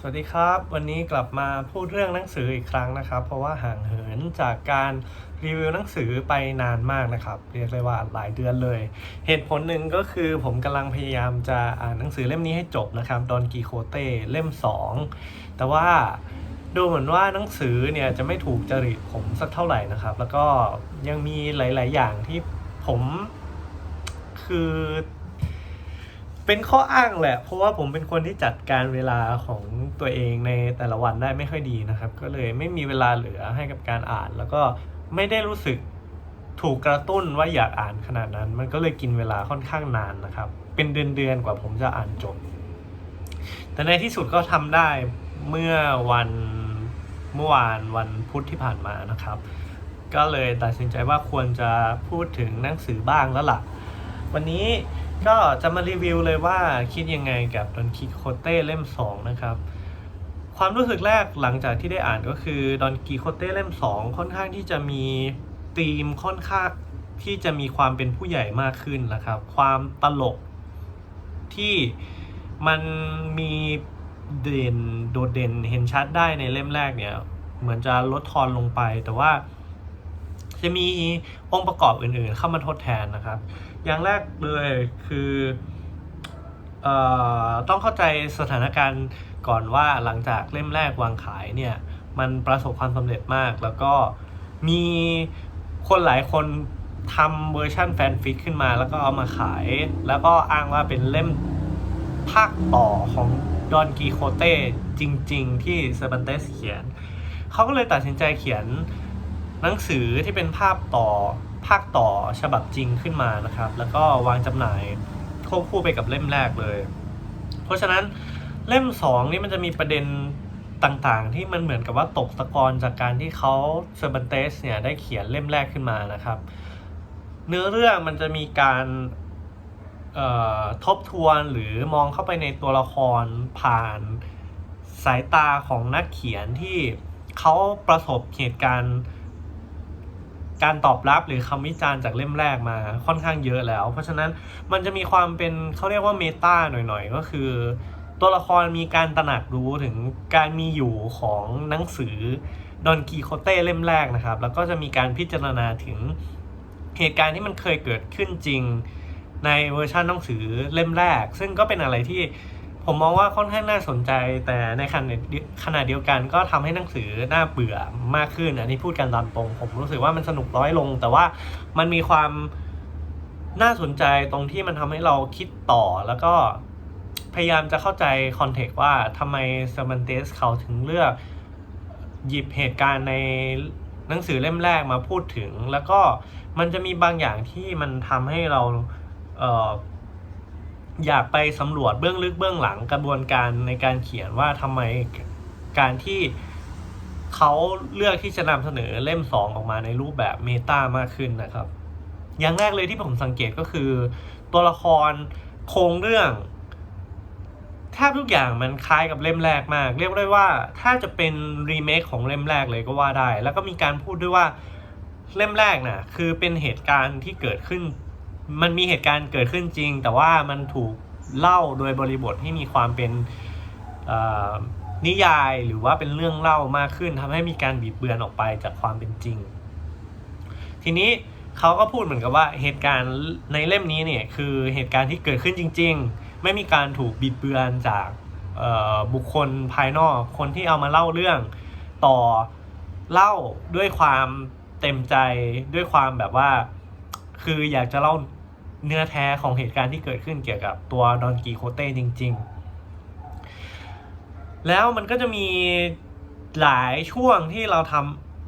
สวัสดีครับ วันนี้กลับมาพูดเรื่องหนังสืออีกครั้งนะครับ เพราะว่าห่างเหินจากการรีวิวหนังสือไปนานมากนะครับ เรียกได้ว่าหลายเดือนเลย เหตุผลหนึ่งก็คือผมกำลังพยายามจะอ่านหนังสือเล่มนี้ให้จบนะครับดอนกีโคเต้เล่ม 2 แต่ว่าดูเหมือนว่าหนังสือเนี่ยจะไม่ถูกจริตผมสักเท่าไหร่นะครับ แล้วก็ยังมีหลาย ๆ อย่างที่ผมคือ เป็นข้ออ้างแหละ เพราะว่าผมเป็นคนที่จัดการเวลาของตัวเองในแต่ละวันได้ไม่ค่อยดีนะครับ ก็เลยไม่มีเวลาเหลือให้กับการอ่าน แล้วก็ไม่ได้รู้สึกถูกกระตุ้นว่าอยากอ่านขนาดนั้น มันก็เลยกินเวลาค่อนข้างนานนะครับ เป็นเดือนๆกว่าผมจะอ่านจบ แต่ในที่สุดก็ทำได้เมื่อวันเมื่อวานวันพุธที่ผ่านมานะครับ ก็เลยตัดสินใจว่าควรจะพูดถึงหนังสือบ้างแล้วล่ะ วันนี้ ก็จะมารีวิวเลยว่าคิดยังไงกับดอนคิโคเต้เล่ม 2 นะครับ ความรู้สึกแรกหลังจากที่ได้อ่านก็คือดอนกีโคเต้เล่ม 2 ค่อนข้างที่จะมีธีมค่อนข้างที่จะมีความเป็นผู้ใหญ่มากขึ้นนะครับ ความตลกที่มันมีเด่นโดดเด่นเห็นชัดได้ในเล่มแรกเนี่ย เหมือนจะลดทอนลงไปแต่ว่าจะมีองค์ประกอบอื่นๆ เข้ามาทดแทนนะครับ อย่างแรกเลยคือเอ่อต้องเข้าใจสถานการณ์ก่อนว่าหลังจากเล่มแรกวางขายเนี่ย มันประสบความสำเร็จมาก แล้วก็มีคนหลายคนทำเวอร์ชันแฟนฟิกขึ้นมา แล้วก็เอามาขาย แล้วก็อ้างว่าเป็นเล่มภาคต่อของดอนกีโคเต้จริง ๆ ที่เซบันเตสเขียน เขาก็เลยตัดสินใจเขียนหนังสือที่เป็นภาพต่อ ภาคต่อฉบับจริงขึ้นมานะครับ แล้วก็วางจำหน่ายควบคู่ไปกับเล่มแรกเลย เพราะฉะนั้นเล่มสองนี่มันจะมีประเด็นต่างๆ ที่มันเหมือนกับว่าตกตะกอนจากการที่เขาเซอร์บันเตสเนี่ยได้เขียนเล่มแรกขึ้นมานะครับ เนื้อเรื่องมันจะมีการทบทวนหรือมองเข้าไปในตัวละครผ่านสายตาของนักเขียนที่เขาประสบเหตุการณ์ การตอบรับหรือคำวิจารณ์จากเล่มแรกมาค่อนข้างเยอะแล้ว เพราะฉะนั้นมันจะมีความเป็นเขาเรียกว่าเมตาหน่อยๆ ก็คือ ตัวละครมีการตระหนักรู้ถึงการมีอยู่ของหนังสือดอนกีโคเต้เล่มแรกนะครับ แล้วก็จะมีการพิจารณาถึงเหตุการณ์ที่มันเคยเกิดขึ้นจริงในเวอร์ชันหนังสือเล่มแรก ซึ่งก็เป็นอะไรที่ ผมมองว่าค่อนข้างน่าสนใจ แต่ในขณะขณะเดียวกันก็ทำให้หนังสือน่าเบื่อมากขึ้นอันนี้พูดกันตามตรง ผมรู้สึกว่ามันสนุกน้อยลง แต่ว่ามันมีความน่าสนใจตรงที่มันทำให้เราคิดต่อแล้วก็พยายามจะเข้าใจคอนเทกต์ว่าทำไมเซมันเตสเขาถึงเลือก หยิบเหตุการณ์ในหนังสือเล่มแรกมาพูดถึง แล้วก็มันจะมีบางอย่างที่มันทำให้เราเอยากไปสำรวจเบื้องลึกเบื้องหลังกระบวนการในการเขียนว่าทำไมการที่เขาเลือกที่จะนำเสนอเล่มสองออกมาในรูปแบบเมตามากขึ้นนะครับ อย่างแรกเลยที่ผมสังเกตก็คือ ตัวละครโครงเรื่องแทบทุกอย่างมันคล้ายกับเล่มแรกมาก เรียกได้ว่าถ้าจะเป็นรีเมคของเล่มแรกเลยก็ว่าได้ แล้วก็มีการพูดด้วยว่าเล่มแรกน่ะคือเป็นเหตุการณ์ที่เกิดขึ้น มันมีเหตุการณ์เกิดขึ้นจริง แต่ว่ามันถูกเล่าโดยบริบทที่มีความเป็นนิยายหรือว่าเป็นเรื่องเล่ามากขึ้นทำให้มีการบีบเบือนออกไปจากความเป็นจริง ทีนี้เขาก็พูดเหมือนกับว่าเหตุการณ์ในเล่มนี้เนี่ยคือเหตุการณ์ที่เกิดขึ้นจริง ๆ ไม่มีการถูกบิดเบือนจากบุคคลภายนอก คนที่เอามาเล่าเรื่องต่อเล่าด้วยความเต็มใจด้วยความแบบว่า คืออยากจะเล่า เนื้อแท้ของเหตุการณ์ที่เกิดขึ้นเกี่ยวกับตัวดอนกีโคเต้จริง ๆ แล้วมันก็จะมีหลายช่วงที่เราท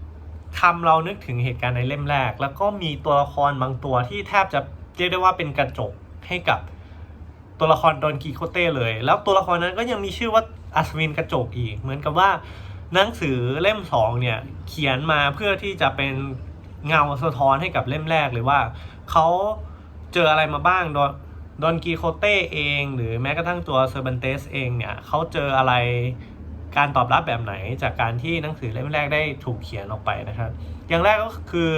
ำทำเรานึกถึงเหตุการณ์ในเล่มแรก แล้วก็มีตัวละครบางตัวที่แทบจะเรียกได้ว่าเป็นกระจกให้กับตัวละครดอนกีโคเต้เลย แล้วตัวละครนั้นก็ยังมีชื่อว่าอัศวินกระจกอีก เหมือนกับว่าหนังสือเล่มสองเนี่ยเขียนมาเพื่อที่จะเป็นเงาสะท้อนให้กับเล่มแรกเลยว่าเขา เจออะไรมาบ้างดอนดอนกีโคเต้เอง หรือแม้กระทั่งตัวเซอร์บันเตสเองเนี่ยเขาเจออะไรการตอบรับแบบไหนจากการที่หนังสือเล่มแรกได้ถูกเขียนออกไปนะครับ อย่างแรกก็คือ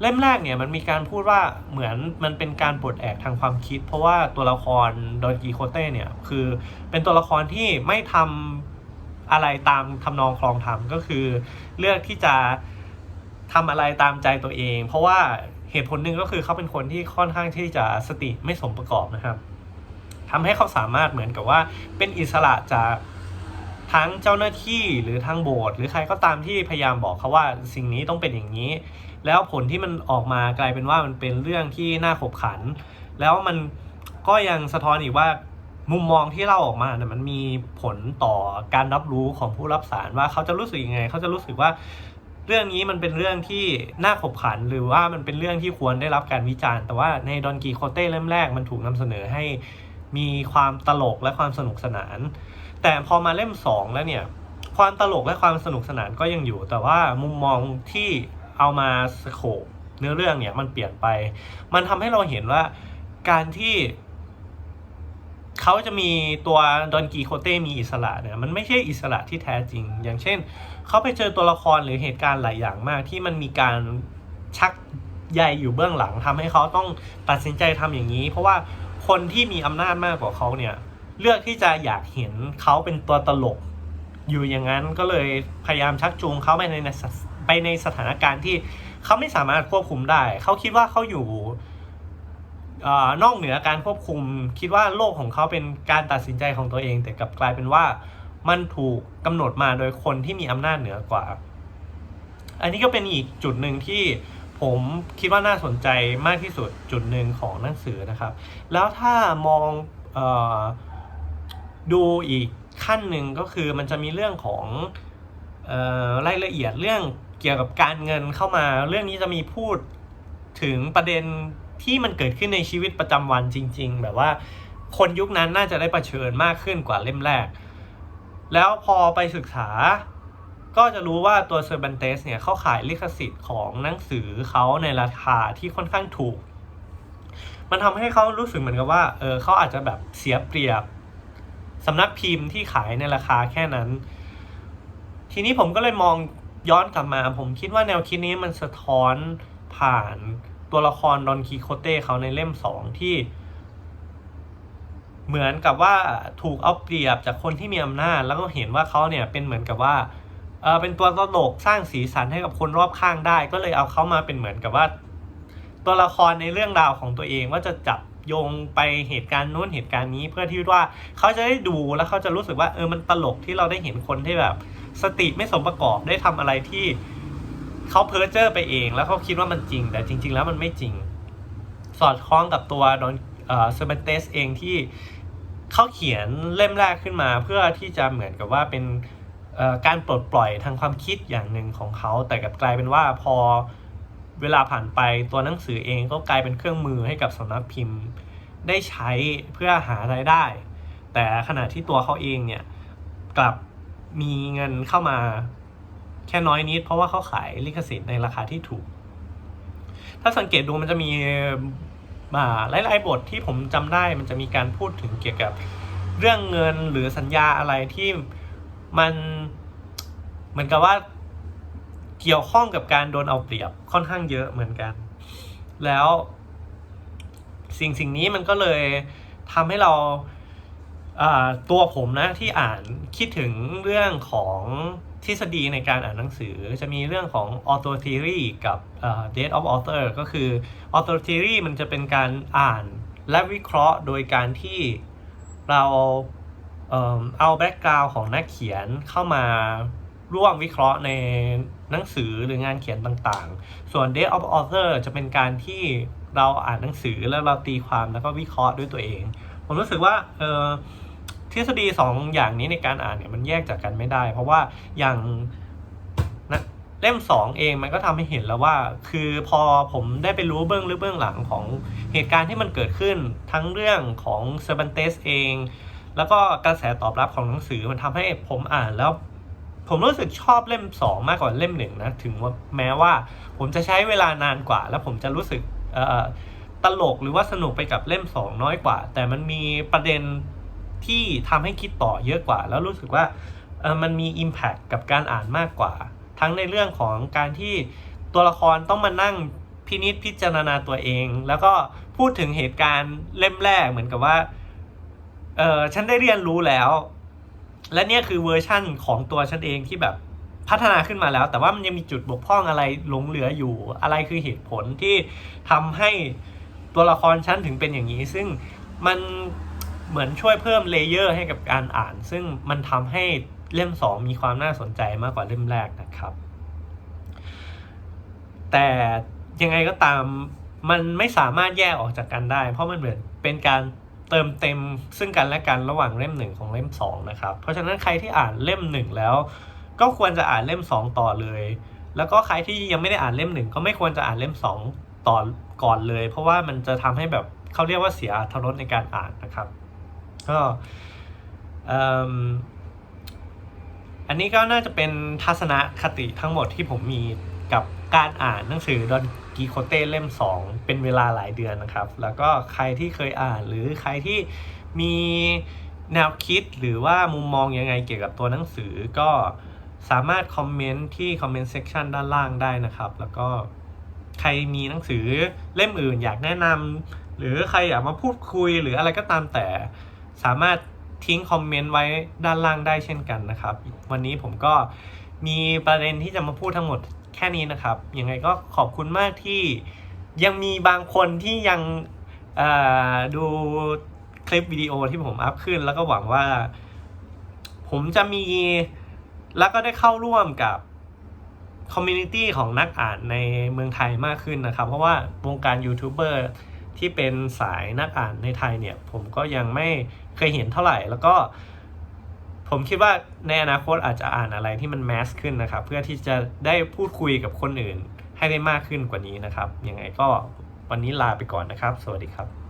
เล่มแรกเนี่ยมันมีการพูดว่าเหมือนมันเป็นการปลดแอกทางความคิด เพราะว่าตัวละครดอนกีโคเต้เนี่ยคือเป็นตัวละครที่ไม่ทำอะไรตามทำนองคลองธรรมก็คือ เลือกที่จะทำอะไรตามใจตัวเอง เพราะว่า เหตุผลหนึ่งก็คือเขาเป็นคนที่ค่อนข้างที่จะสติไม่สมประกอบนะครับทำให้เขาสามารถเหมือนกับว่าเป็นอิสระจากทั้งเจ้าหน้าที่หรือทางโบสถ์หรือใครก็ตามที่พยายามบอกเขาว่าสิ่งนี้ต้องเป็นอย่างนี้ แล้วผลที่มันออกมากลายเป็นว่ามันเป็นเรื่องที่น่าขบขัน แล้วมันก็ยังสะท้อนอีกว่ามุมมองที่เล่าออกมาเนี่ยมันมีผลต่อการรับรู้ของผู้รับสารว่าเขาจะรู้สึกยังไง เขาจะรู้สึกว่า เรื่องนี้มันเป็นเรื่องที่น่าขบขัน หรือว่ามันเป็นเรื่องที่ควรได้รับการวิจารณ์ แต่ว่าในดอนกีโคเต้เล่มแรกมันถูกนำเสนอให้มีความตลกและความสนุกสนาน แต่พอมาเล่มสองแล้วเนี่ยความตลกและความสนุกสนานก็ยังอยู่ แต่ว่ามุมมองที่เอามาสโคปเนื้อเรื่องเนี่ยมันเปลี่ยนไป มันทำให้เราเห็นว่าการที่ เขาจะมีตัวดอนกีโคเต้มีอิสระเนี่ยมันไม่ใช่อิสระที่แท้จริง อย่างเช่น เขาไปเจอตัวละครหรือเหตุการณ์หลายอย่างมากที่มันมีการชักใยอยู่เบื้องหลังทำให้เขาต้องตัดสินใจทำอย่างนี้ เพราะว่าคนที่มีอำนาจมากกว่าเขาเนี่ยเลือกที่จะอยากเห็นเขาเป็นตัวตลก อยู่อย่างนั้นก็เลยพยายามชักจูงเขาไปในไปในสถานการณ์ที่เขาไม่สามารถควบคุมได้ เขาคิดว่าเขาอยู่ นอกเหนือการควบคุม คิดว่าโลกของเขาเป็นการตัดสินใจของตัวเอง แต่กลับกลายเป็นว่ามันถูกกำหนดมาโดยคนที่มีอำนาจเหนือกว่า อันนี้ก็เป็นอีกจุดหนึ่งที่ผมคิดว่าน่าสนใจมากที่สุดจุดหนึ่งของหนังสือนะครับ แล้วถ้ามองออดูอีกขั้นหนึ่งก็คือมันจะมีเรื่องของออรายละเอียดเรื่องเกี่ยวกับการเงินเข้ามา เรื่องนี้จะมีพูดถึงประเด็น ที่มันเกิดขึ้นในชีวิตประจำวันจริง ๆ แบบว่าคนยุคนั้นน่าจะได้ประเชิญมากขึ้นกว่าเล่มแรก แล้วพอไปศึกษา ก็จะรู้ว่าตัวเซอร์บันเตสเนี่ยเขาขายลิขสิทธิ์ของหนังสือเขาในราคาที่ค่อนข้างถูก มันทำให้เขารู้สึกเหมือนกับว่า เออเขาอาจจะแบบเสียเปรียบสำนักพิมพ์ที่ขายในราคาแค่นั้น ทีนี้ผมก็เลยมองย้อนกลับมา ผมคิดว่าแนวคิดนี้มันสะท้อนผ่าน ตัวละครดอนคีโคเต้เขาในเล่มสองที่ เหมือนกับว่าถูกเอาเปรียบจากคนที่มีอำนาจ แล้วก็เห็นว่าเขาเนี่ยเป็นเหมือนกับว่าเออเป็นตัวตลกสร้างสีสันให้กับคนรอบข้างได้ ก็เลยเอาเขามาเป็นเหมือนกับว่า ตัวละครในเรื่องราวของตัวเองว่าจะจับโยงไปเหตุการณ์นู้นเหตุการณ์นี้เพื่อที่ว่าเขาจะได้ดูแล้วเขาจะรู้สึกว่าเออมันตลกที่เราได้เห็นคนที่แบบ สติไม่สมประกอบได้ทำอะไรที่ เขาเพ้อเจ้อไปเอง แล้วเขาคิดว่ามันจริง แต่จริง ๆ แล้วมันไม่จริง สอดคล้องกับตัวดอนเซอร์เบนเตสเองที่เขาเขียนเล่มแรกขึ้นมา เพื่อที่จะเหมือนกับว่าเป็นการปลดปล่อยทางความคิดอย่างหนึ่งของเขา แต่กลับกลายเป็นว่าพอเวลาผ่านไปตัวหนังสือเองก็กลายเป็นเครื่องมือให้กับสำนักพิมพ์ ได้ใช้เพื่อหารายได้ แต่ขณะที่ตัวเขาเองเนี่ยกลับมีเงินเข้ามา แค่น้อยนิดเพราะว่าเขาขายลิขสิทธิ์ในราคาที่ถูก ถ้าสังเกตดูมันจะมีหลายๆบทที่ผมจำได้มันจะมีการพูดถึงเกี่ยวกับเรื่องเงินหรือสัญญาอะไรที่มันเหมือนกับว่าเกี่ยวข้องกับการโดนเอาเปรียบค่อนข้างเยอะเหมือนกัน แล้วสิ่งสิ่งนี้มันก็เลยทำให้เราตัวผมนะที่อ่านคิดถึงเรื่องของ ทฤษฎีในการอ่านหนังสือจะมีเรื่องของ author theory กับ date of author ก็คือ author theory มันจะเป็นการอ่านและวิเคราะห์โดยการที่เราเอาแบ็กกราวน์ของนักเขียนเข้ามาร่วมวิเคราะห์ในหนังสือหรืองานเขียนต่างๆ ส่วน date of author จะเป็นการที่เราอ่านหนังสือแล้วเราตีความแล้วก็วิเคราะห์ด้วยตัวเอง ผมรู้สึกว่าเออ ทฤษฎี2ออย่างนี้ในการอ่านเนี่ยมันแยกจากกันไม่ได้ เพราะว่าอย่างนะเล่ม 2 เองมันก็ทำให้เห็นแล้วว่า คือพอผมได้ไปรู้เบื้องลึกเบื้องหลังของเหตุการณ์ที่มันเกิดขึ้นทั้งเรื่องของเซอร์บันเตสเอง แล้วก็กระแสตอบรับของหนังสือมันทำให้ผมอ่านแล้วผมรู้สึกชอบเล่ม 2 มากกว่าเล่มหนึ่งนะถึงว่าแม้ว่าผมจะใช้เวลานานกว่า แล้วผมจะรู้สึกตลกหรือว่าสนุกไปกับเล่ม 2 น้อยกว่า แต่มันมีประเด็น ที่ทำให้คิดต่อเยอะกว่า แล้วรู้สึกว่าเออมันมี Impact กับการอ่านมากกว่า ทั้งในเรื่องของการที่ตัวละครต้องมานั่งพินิษพิจารณาตัวเอง แล้วก็พูดถึงเหตุการณ์เล่มแรกเหมือนกับว่าเออฉันได้เรียนรู้แล้ว และเนี่ยคือเวอร์ชั่นของตัวฉันเองที่แบบพัฒนาขึ้นมาแล้ว แต่ว่ามันยังมีจุดบกพร่องอะไรหลงเหลืออยู่ อะไรคือเหตุผลที่ทำให้ตัวละครฉันถึงเป็นอย่างนี้ ซึ่งมัน เหมือนช่วยเพิ่มเลเยอร์ให้กับการอ่าน ซึ่งมันทำให้เล่มสองมีความน่าสนใจมากกว่าเล่มแรกนะครับ แต่ยังไงก็ตามมันไม่สามารถแยกออกจากกันได้ เพราะมันเหมือนเป็นการเติมเต็มซึ่งกันและกันระหว่างเล่มหนึ่งของเล่มสองนะครับ เพราะฉะนั้นใครที่อ่านเล่มหนึ่งแล้ว ก็ควรจะอ่านเล่มสองต่อเลย แล้วก็ใครที่ยังไม่ได้อ่านเล่มหนึ่งก็ไม่ควรจะอ่านเล่มสองต่อก่อนเลย เพราะว่ามันจะทำให้แบบเขาเรียกว่าเสียอรรถรสในการอ่านนะครับ ก็อันนี้ก็น่าจะเป็นทัศนคติทั้งหมดที่ผมมีกับการอ่านหนังสือดอนกีโคเต้เล่ม 2 เป็นเวลาหลายเดือนนะครับ แล้วก็ใครที่เคยอ่านหรือใครที่มีแนวคิดหรือว่ามุมมองยังไงเกี่ยวกับตัวหนังสือก็สามารถคอมเมนต์ที่คอมเมนต์เซ c ชันด้านล่างได้นะครับ แล้วก็ใครมีหนังสือเล่มอื่นอยากแนะนำหรือใครอยากมาพูดคุยหรืออะไรก็ตามแต่ สามารถทิ้งคอมเมนต์ไว้ด้านล่างได้เช่นกันนะครับ วันนี้ผมก็มีประเด็นที่จะมาพูดทั้งหมดแค่นี้นะครับ ยังไงก็ขอบคุณมากที่ยังมีบางคนที่ยังดูคลิปวิดีโอที่ผมอัพขึ้น แล้วก็หวังว่า ผมจะมีแล้วก็ได้เข้าร่วมกับคอมมูนิตี้ของนักอ่านในเมืองไทยมากขึ้นนะครับ เพราะว่าวงการยูทูบเบอร์ ที่เป็นสายนักอ่านในไทยเนี่ย ผมก็ยังไม่เคยเห็นเท่าไหร่ แล้วก็ผมคิดว่าในอนาคตอาจจะอ่านอะไรที่มันแมสขึ้นนะครับ เพื่อที่จะได้พูดคุยกับคนอื่นให้ได้มากขึ้นกว่านี้นะครับ ยังไงก็วันนี้ลาไปก่อนนะครับ สวัสดีครับ